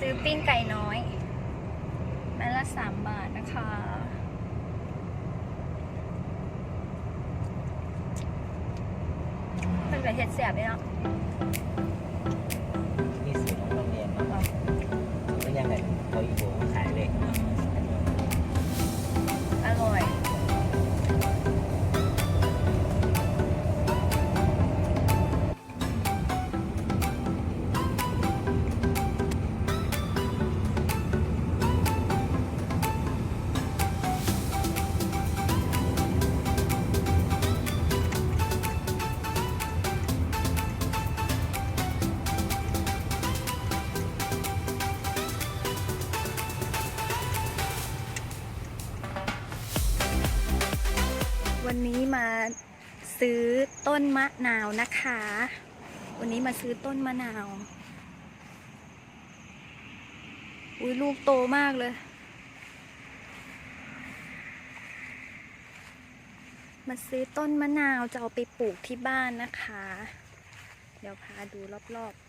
ซื้อปิ้งไก่น้อยไม้ละสามบาทนะคะ เป็นแบบเห็ดเสียบเลยเนาะ ซื้อต้นมะนาวนะคะ วันนี้มาซื้อต้นมะนาว อุ้ยลูกโตมากเลย มาซื้อต้นมะนาวจะเอาไปปลูกที่บ้านนะคะ เดี๋ยวพาดูรอบๆ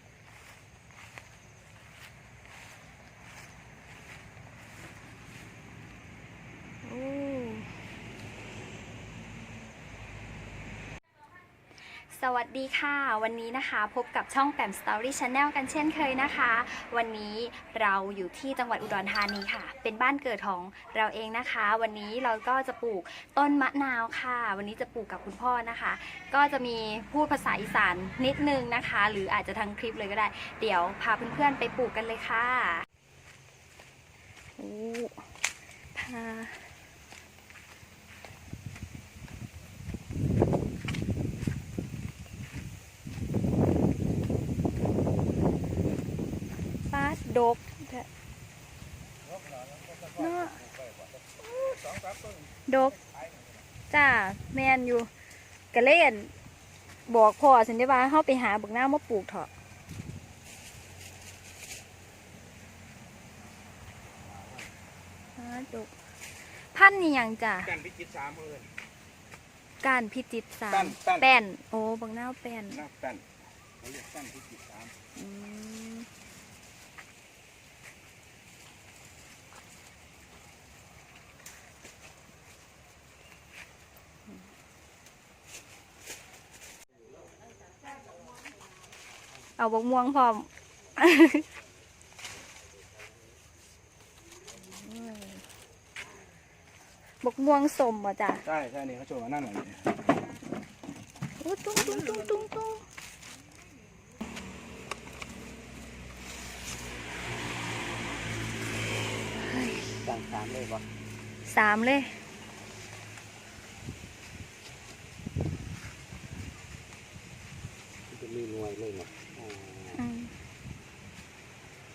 สวัสดีค่ะ วันนี้นะคะพบกับช่องแปม Story Channel กันเช่นเคยนะคะ วันนี้เราอยู่ที่จังหวัดอุดรธานีค่ะ เป็นบ้านเกิดของเราเองนะคะ วันนี้เราก็จะปลูกต้นมะนาวค่ะ วันนี้จะปลูกกับคุณพ่อนะคะ ก็จะมีพูดภาษาอีสานนิดนึงนะคะ หรืออาจจะทั้งคลิปเลยก็ได้ เดี๋ยวพาเพื่อนๆไปปลูกกันเลยค่ะโอ้พา ฟา ดดกเถอะเนาะดก จ้า แมนอยู่กะเล่น บอกพ่อสันได้ว่าเขาไปหาบักหน้าวมาปลูกเถอะฟาดดกพันธุ์นี่ยังจ้ะกันพิจิตรสามเอิญก้านพิจิตรสาก้ามนก้านแป้น โอ้บักหน้าวแป้นนับกันเขาเรียกกันพิจิตรสาม เอาบกม่วงพร้อมบกม่วงสมบ่จ้ะใช่ใช่นี่เขาโชว์มาหน้าหน่อยนี่โอ้ตุ้งตุ้งตุ้งตุ้งตุ้งสามเลยบ่สามเลย จะมีหน่วยเลยเนี่ยอ๋อ อืม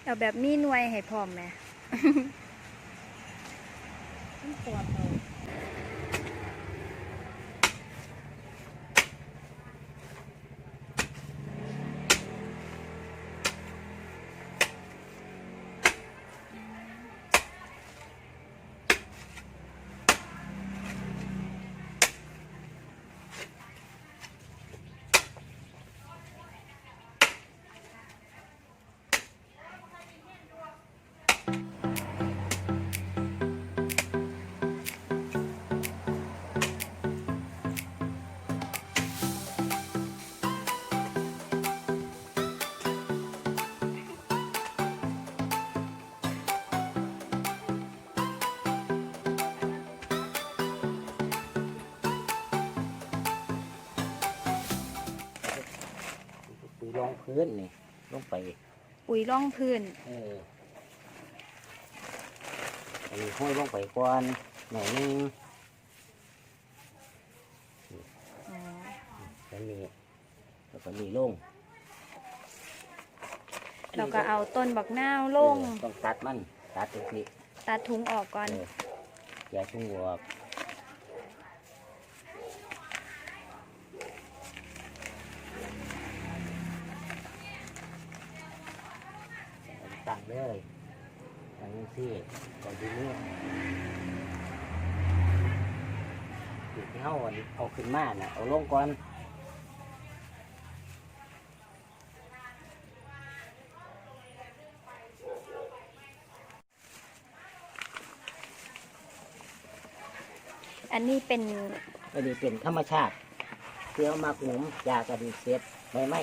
เอา แบบมีหน่วยให้พร้อมไหมปุ๋ยรอ พื้นนี่ลงไป ปุ๋ยร่องพื้น เออไปห้อยลงไปก่อนหน่อยหนึงอ๋อแล้วนี่แล้วก็นี่ลงเราก็เอาต้นบักนาวลงเออต้องตัดมัน ตัดตรงนี้ตัดถุงออกก่อน เอออย่าชุ่งหัว เลยอย่างนี้ก่อนที่นี้จุดอันนี้เอาขึ้นมาเน่ะเอาลงก่อนอันนี้เป็นอันนี้เป็นธรรมชาติเคี้ยวมากหนุมยากระดีเซ็ตไม่ไหม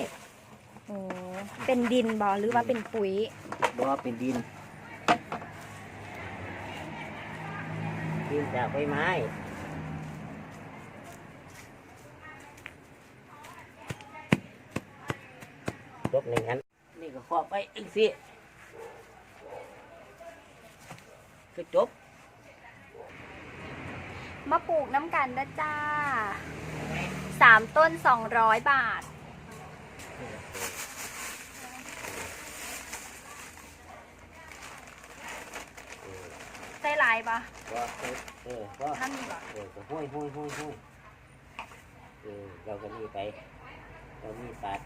โอเป็นดินบอหรือว่าเป็นปุ๋ย บ่เป็นดิน ดินจากใบไม้ยกหนึ่งอัน นี่ก็ครอบไปอีกสิคือจบ มาปลูกน้ำกันนะจ้าสามต้นสองร้อยบาท ใส่ลายปะก็เออก็ถ้ามีปะเออก็ห้อยห้อยห้อยห้อยเออเราก็นี่ไป เรามีปัด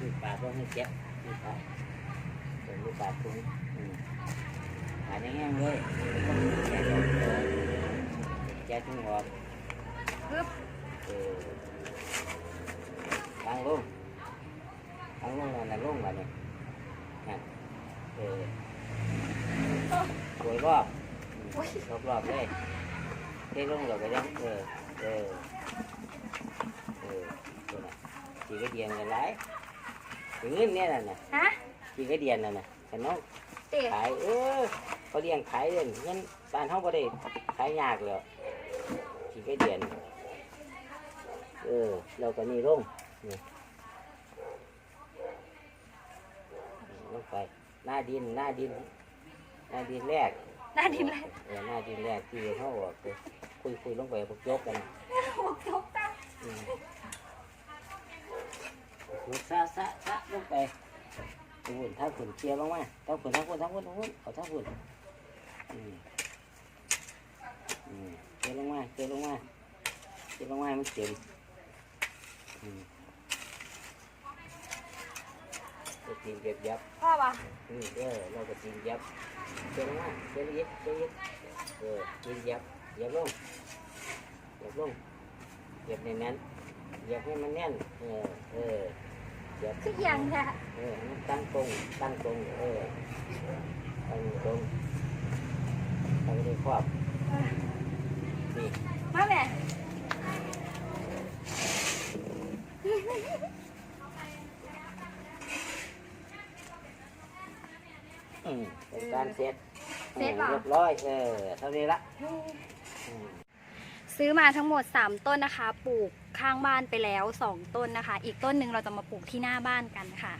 มีปาดว่าให้เจ็บมีปาดเออมีปาดตรงอืมปาดแห้งๆเลยแกะออกเออแกะทุ่งออกปึ๊บเออทางลงทางลง นั่นน่ะลงมาเนี่ยนั่นเออสวยรอบรอบรอบเลยได้ลงเราไปยังเออเออเออตัวน่ะสีกระเดียนกันไรถึงเงินเนี่ยน่ะนะฮะสีกระเดียนน่ะน่ะแต่น้องเตะขายเออเขาเลี้ยงขายเงินเงินบ้านเขาบ่ได้ขายยากเลยสีกระเดียนเออเราก็นี่ลงนี่ลง ไป หน้าดินหน้าดิน หน้าดินแรกหน้าดินเลยเออหน้าดินแรกที่เขาบอกไปคุยคุยลงไปพวกยกกันหัวทกตาอืมยกซะซะซะลงไปหุ่นถ้าหุ่นเคลียร์ลงมาถ้าหุ่นถ้าหุ่นถ้าหุ่นถ้าหุ่นเอาถ้าหุ่นอืมอืมเคลียร์ลงมาเคลียร์ลงมาเคลียร์ลงมาให้มันเต็มอืม ก็ตีนเย็บยับพ่อปะอืมเออเราก็ตีนยับเคลียร์ลงมาเคลียร์ละเอียดเคลียร์ละเอียดเออตีนยับยับลงยับลงยับในนั้นยับให้มันแน่น เออเออยับคือเอียงแท้เออให้มันตั้งตรงตั้งตรงเออตั้งตรงตั้งได้ครอบนี่มาแม่ อื มเป็นการเสร็จเออเรียบร้อยเออเท่านี้ละอืมซื้อมาทั้งหมด 3 ต้นนะคะ ปลูกข้างบ้านไปแล้ว 2 ต้นนะคะ อีกต้นหนึ่งเราจะมาปลูกที่หน้าบ้านกันค่ะ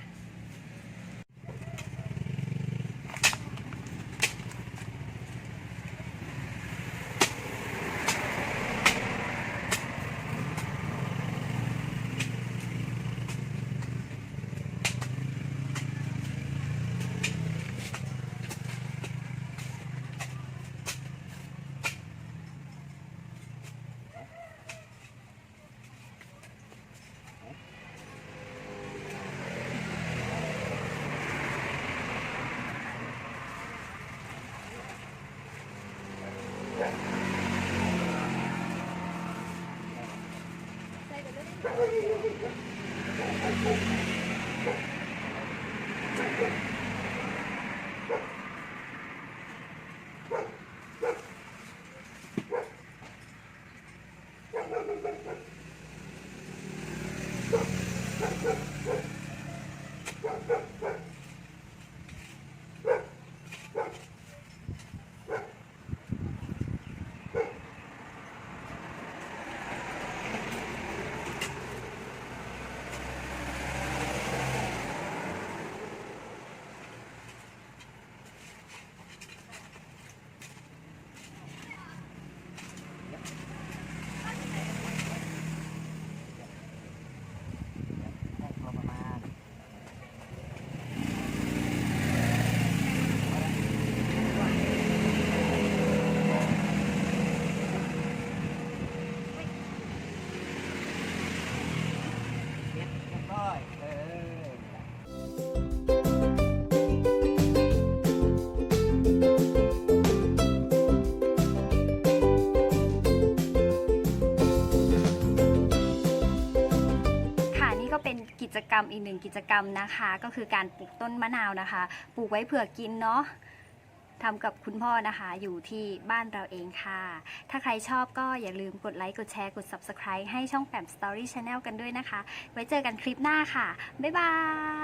เป็นกิจกรรมอีกหนึ่งกิจกรรมนะคะ ก็คือการปลูกต้นมะนาวนะคะ ปลูกไว้เผื่อกินเนาะทำกับคุณพ่อนะคะอยู่ที่บ้านเราเองค่ะ ถ้าใครชอบก็อย่าลืมกดไลค์ กดแชร์ กด Subscribe ให้ช่องแปม Story Channel กันด้วยนะคะ ไว้เจอกันคลิปหน้าค่ะ บ๊ายบาย